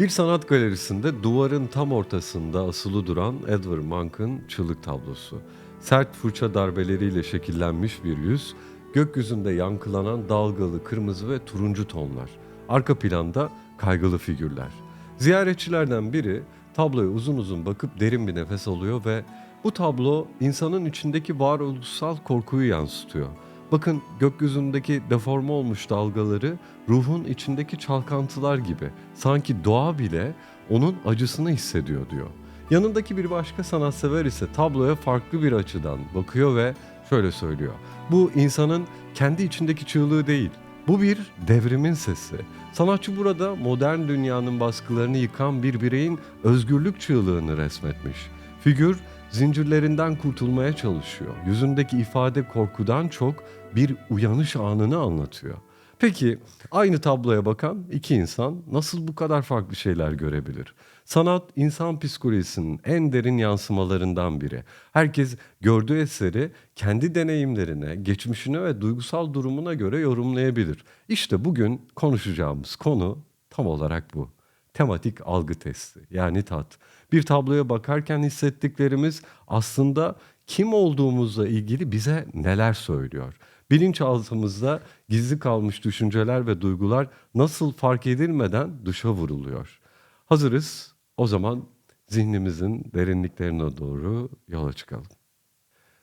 Bir sanat galerisinde duvarın tam ortasında asılı duran Edward Monk'ın çığlık tablosu. Sert fırça darbeleriyle şekillenmiş bir yüz, gökyüzünde yankılanan dalgalı kırmızı ve turuncu tonlar. Arka planda kaygılı figürler. Ziyaretçilerden biri tabloya uzun uzun bakıp derin bir nefes alıyor ve bu tablo insanın içindeki varoluşsal korkuyu yansıtıyor. Bakın gökyüzündeki deforme olmuş dalgaları ruhun içindeki çalkantılar gibi. Sanki doğa bile onun acısını hissediyor diyor. Yanındaki bir başka sanatsever ise tabloya farklı bir açıdan bakıyor ve şöyle söylüyor. Bu insanın kendi içindeki çığlığı değil. Bu bir devrimin sesi. Sanatçı burada modern dünyanın baskılarını yıkan bir bireyin özgürlük çığlığını resmetmiş. Figür zincirlerinden kurtulmaya çalışıyor. Yüzündeki ifade korkudan çok bir uyanış anını anlatıyor. Peki aynı tabloya bakan iki insan nasıl bu kadar farklı şeyler görebilir? Sanat insan psikolojisinin en derin yansımalarından biri. Herkes gördüğü eseri kendi deneyimlerine, geçmişine ve duygusal durumuna göre yorumlayabilir. İşte bugün konuşacağımız konu tam olarak bu tematik algı testi yani tat. Bir tabloya bakarken hissettiklerimiz aslında kim olduğumuzla ilgili bize neler söylüyor? Bilinçaltımızda gizli kalmış düşünceler ve duygular nasıl fark edilmeden dışa vuruluyor? Hazırız. O zaman zihnimizin derinliklerine doğru yola çıkalım.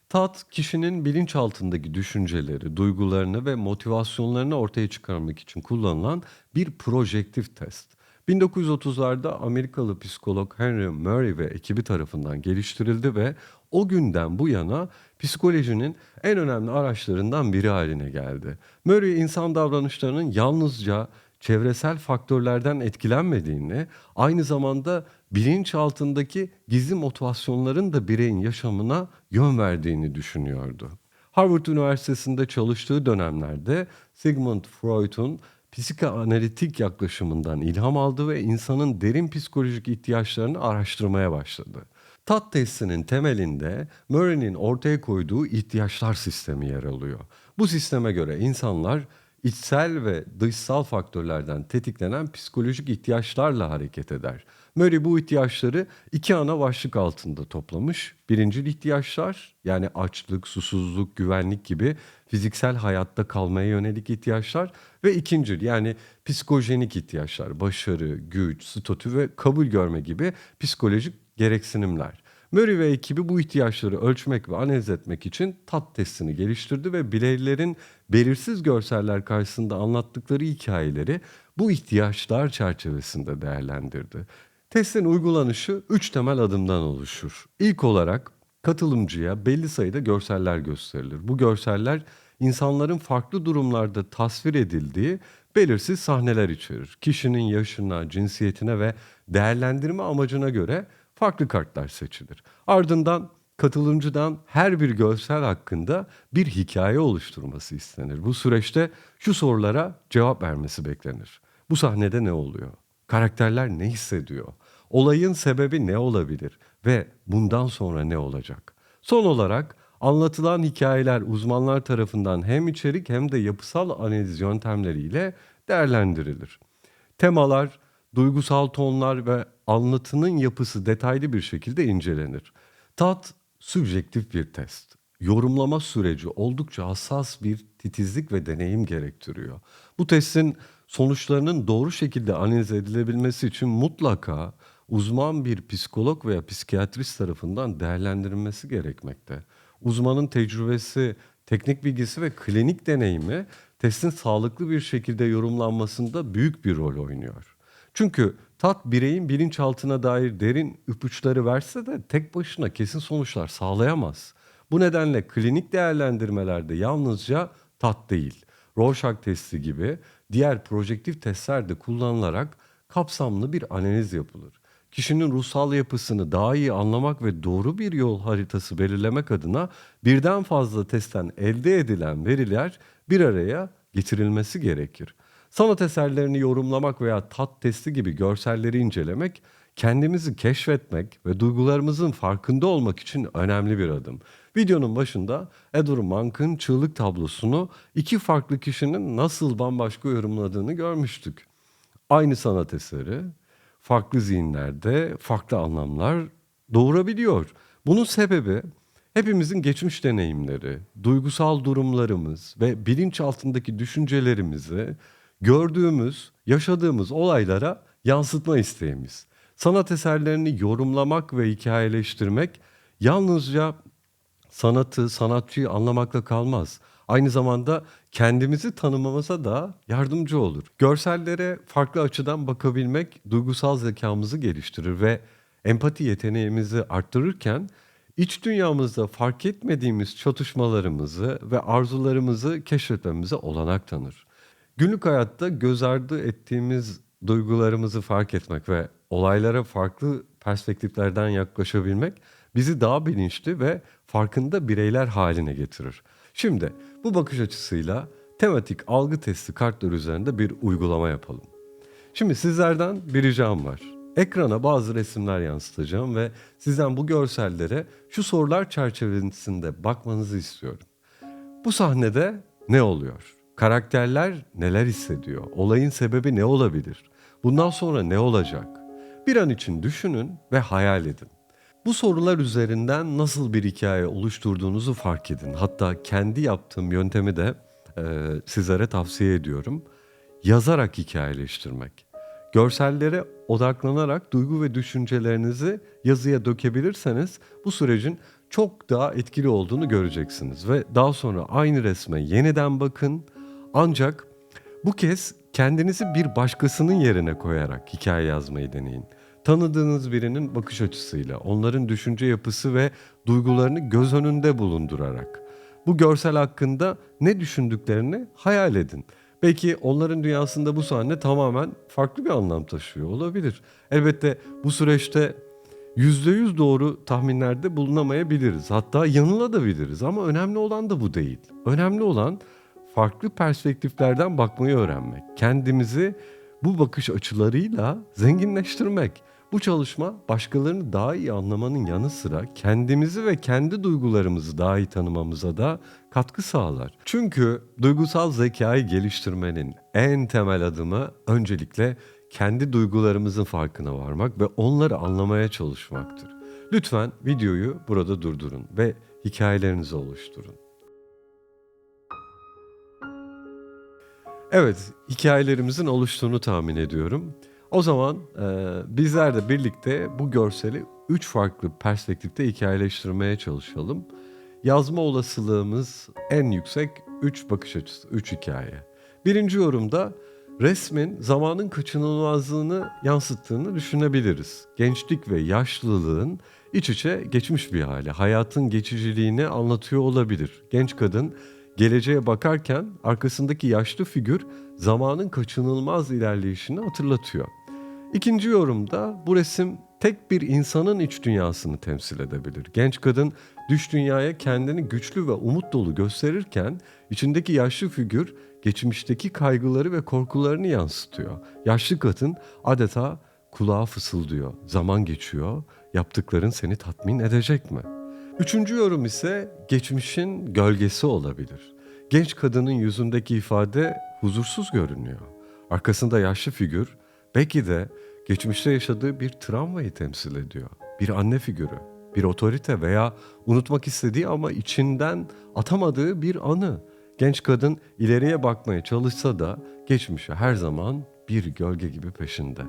Tat, kişinin bilinçaltındaki düşünceleri, duygularını ve motivasyonlarını ortaya çıkarmak için kullanılan bir projektif test. 1930'larda Amerikalı psikolog Henry Murray ve ekibi tarafından geliştirildi ve o günden bu yana psikolojinin en önemli araçlarından biri haline geldi. Murray insan davranışlarının yalnızca çevresel faktörlerden etkilenmediğini, aynı zamanda bilinçaltındaki gizli motivasyonların da bireyin yaşamına yön verdiğini düşünüyordu. Harvard Üniversitesi'nde çalıştığı dönemlerde Sigmund Freud'un psikoanalitik yaklaşımından ilham aldı ve insanın derin psikolojik ihtiyaçlarını araştırmaya başladı. Tat testinin temelinde Murray'nin ortaya koyduğu ihtiyaçlar sistemi yer alıyor. Bu sisteme göre insanlar içsel ve dışsal faktörlerden tetiklenen psikolojik ihtiyaçlarla hareket eder. Murray bu ihtiyaçları iki ana başlık altında toplamış. Birincil ihtiyaçlar yani açlık, susuzluk, güvenlik gibi fiziksel hayatta kalmaya yönelik ihtiyaçlar ve ikincil yani psikojenik ihtiyaçlar, başarı, güç, statü ve kabul görme gibi psikolojik gereksinimler. Murray ve ekibi bu ihtiyaçları ölçmek ve analiz etmek için tat testini geliştirdi ve bireylerin belirsiz görseller karşısında anlattıkları hikayeleri bu ihtiyaçlar çerçevesinde değerlendirdi. Testin uygulanışı üç temel adımdan oluşur. İlk olarak katılımcıya belli sayıda görseller gösterilir. Bu görseller insanların farklı durumlarda tasvir edildiği belirsiz sahneler içerir. Kişinin yaşına, cinsiyetine ve değerlendirme amacına göre farklı kartlar seçilir. Ardından katılımcıdan her bir görsel hakkında bir hikaye oluşturması istenir. Bu süreçte şu sorulara cevap vermesi beklenir. Bu sahnede ne oluyor? Karakterler ne hissediyor? Olayın sebebi ne olabilir ve bundan sonra ne olacak? Son olarak anlatılan hikayeler uzmanlar tarafından hem içerik hem de yapısal analiz yöntemleriyle değerlendirilir. Temalar, duygusal tonlar ve anlatının yapısı detaylı bir şekilde incelenir. Tat sübjektif bir test. Yorumlama süreci oldukça hassas bir titizlik ve deneyim gerektiriyor. Bu testin sonuçlarının doğru şekilde analiz edilebilmesi için mutlaka uzman bir psikolog veya psikiyatrist tarafından değerlendirilmesi gerekmekte. Uzmanın tecrübesi, teknik bilgisi ve klinik deneyimi testin sağlıklı bir şekilde yorumlanmasında büyük bir rol oynuyor. Çünkü tat bireyin bilinçaltına dair derin ipuçları verse de tek başına kesin sonuçlar sağlayamaz. Bu nedenle klinik değerlendirmelerde yalnızca tat değil, Rorschach testi gibi diğer projektif testler de kullanılarak kapsamlı bir analiz yapılır. Kişinin ruhsal yapısını daha iyi anlamak ve doğru bir yol haritası belirlemek adına birden fazla testten elde edilen veriler bir araya getirilmesi gerekir. Sanat eserlerini yorumlamak veya tat testi gibi görselleri incelemek kendimizi keşfetmek ve duygularımızın farkında olmak için önemli bir adım. Videonun başında Edward Monk'ın çığlık tablosunu iki farklı kişinin nasıl bambaşka yorumladığını görmüştük. Aynı sanat eseri farklı zihinlerde farklı anlamlar doğurabiliyor. Bunun sebebi hepimizin geçmiş deneyimleri, duygusal durumlarımız ve bilinç altındaki düşüncelerimizi gördüğümüz, yaşadığımız olaylara yansıtma isteğimiz. Sanat eserlerini yorumlamak ve hikayeleştirmek yalnızca sanatı, sanatçıyı anlamakla kalmaz. Aynı zamanda kendimizi tanımamıza da yardımcı olur. Görsellere farklı açıdan bakabilmek duygusal zekamızı geliştirir ve empati yeteneğimizi arttırırken iç dünyamızda fark etmediğimiz çatışmalarımızı ve arzularımızı keşfetmemize olanak tanır. Günlük hayatta göz ardı ettiğimiz duygularımızı fark etmek ve olaylara farklı perspektiflerden yaklaşabilmek bizi daha bilinçli ve farkında bireyler haline getirir. Şimdi bu bakış açısıyla tematik algı testi kartlar üzerinde bir uygulama yapalım. Şimdi sizlerden bir ricam var. Ekrana bazı resimler yansıtacağım ve sizden bu görsellere şu sorular çerçevesinde bakmanızı istiyorum. Bu sahnede ne oluyor? Karakterler neler hissediyor? Olayın sebebi ne olabilir? Bundan sonra ne olacak? Bir an için düşünün ve hayal edin. Bu sorular üzerinden nasıl bir hikaye oluşturduğunuzu fark edin. Hatta kendi yaptığım yöntemi de e, sizlere tavsiye ediyorum. Yazarak hikayeleştirmek. Görsellere odaklanarak duygu ve düşüncelerinizi yazıya dökebilirseniz bu sürecin çok daha etkili olduğunu göreceksiniz ve daha sonra aynı resme yeniden bakın. Ancak bu kez kendinizi bir başkasının yerine koyarak hikaye yazmayı deneyin. Tanıdığınız birinin bakış açısıyla, onların düşünce yapısı ve duygularını göz önünde bulundurarak bu görsel hakkında ne düşündüklerini hayal edin. Belki onların dünyasında bu sahne tamamen farklı bir anlam taşıyor olabilir. Elbette bu süreçte %100 doğru tahminlerde bulunamayabiliriz. Hatta yanılabiliriz ama önemli olan da bu değil. Önemli olan farklı perspektiflerden bakmayı öğrenmek. Kendimizi bu bakış açılarıyla zenginleştirmek. Bu çalışma başkalarını daha iyi anlamanın yanı sıra kendimizi ve kendi duygularımızı daha iyi tanımamıza da katkı sağlar. Çünkü duygusal zekayı geliştirmenin en temel adımı öncelikle kendi duygularımızın farkına varmak ve onları anlamaya çalışmaktır. Lütfen videoyu burada durdurun ve hikayelerinizi oluşturun. Evet, hikayelerimizin oluştuğunu tahmin ediyorum. O zaman e, bizler de birlikte bu görseli üç farklı perspektifte hikayeleştirmeye çalışalım. Yazma olasılığımız en yüksek üç bakış açısı, üç hikaye. Birinci yorumda resmin zamanın kaçınılmazlığını yansıttığını düşünebiliriz. Gençlik ve yaşlılığın iç içe geçmiş bir hali, hayatın geçiciliğini anlatıyor olabilir. Genç kadın geleceğe bakarken arkasındaki yaşlı figür zamanın kaçınılmaz ilerleyişini hatırlatıyor. İkinci yorumda bu resim tek bir insanın iç dünyasını temsil edebilir. Genç kadın düş dünyaya kendini güçlü ve umut dolu gösterirken içindeki yaşlı figür geçmişteki kaygıları ve korkularını yansıtıyor. Yaşlı kadın adeta kulağa fısıldıyor. Zaman geçiyor, yaptıkların seni tatmin edecek mi? Üçüncü yorum ise geçmişin gölgesi olabilir. Genç kadının yüzündeki ifade huzursuz görünüyor. Arkasında yaşlı figür belki de geçmişte yaşadığı bir travmayı temsil ediyor. Bir anne figürü, bir otorite veya unutmak istediği ama içinden atamadığı bir anı. Genç kadın ileriye bakmaya çalışsa da geçmişe her zaman bir gölge gibi peşinde.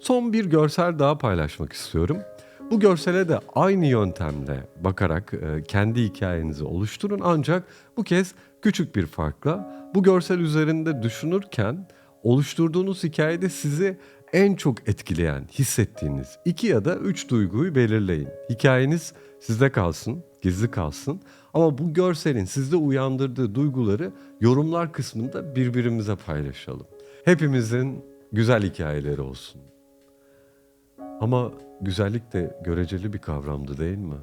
Son bir görsel daha paylaşmak istiyorum. Bu görsele de aynı yöntemle bakarak e, kendi hikayenizi oluşturun ancak bu kez küçük bir farkla bu görsel üzerinde düşünürken oluşturduğunuz hikayede sizi en çok etkileyen, hissettiğiniz iki ya da üç duyguyu belirleyin. Hikayeniz sizde kalsın, gizli kalsın ama bu görselin sizde uyandırdığı duyguları yorumlar kısmında birbirimize paylaşalım. Hepimizin güzel hikayeleri olsun. Ama güzellik de göreceli bir kavramdı değil mi?